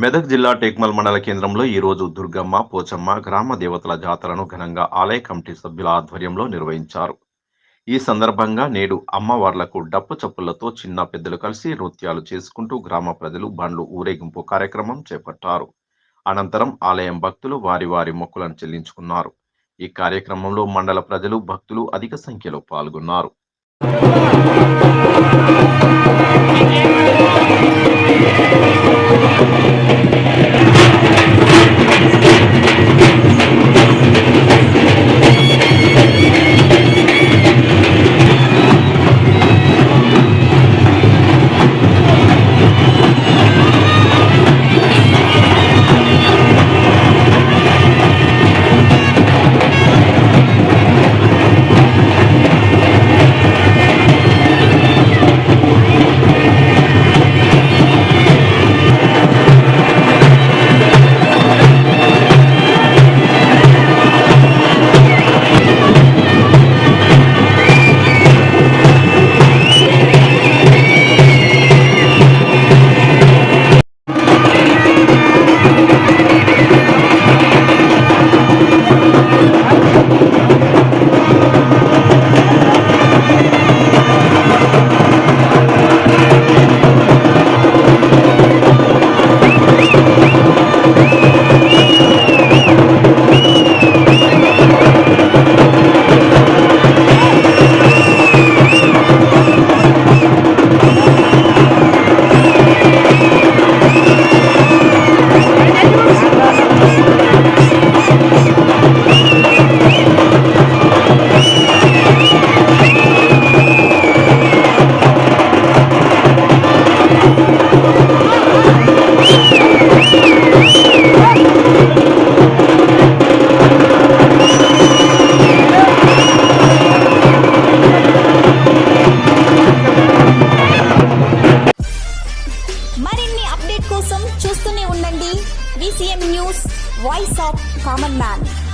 మెదక్ జిల్లా టేక్మల్ మండల కేంద్రంలో ఈ రోజు దుర్గమ్మ పోచమ్మ గ్రామ దేవతల జాతరను ఘనంగా ఆలయ కమిటీ సభ్యుల ఆధ్వర్యంలో నిర్వహించారు. ఈ సందర్భంగా నేడు అమ్మవార్లకు డప్పు చప్పులతో చిన్న పెద్దలు కలిసి నృత్యాలు చేసుకుంటూ గ్రామ ప్రజలు బండ్లు ఊరేగింపు కార్యక్రమం చేపట్టారు. అనంతరం ఆలయం భక్తులు వారి వారి మొక్కులను చెల్లించుకున్నారు. ఈ కార్యక్రమంలో మండల ప్రజలు భక్తులు అధిక సంఖ్యలో పాల్గొన్నారు. చూస్తూనే ఉండండి. VCM news voice of common man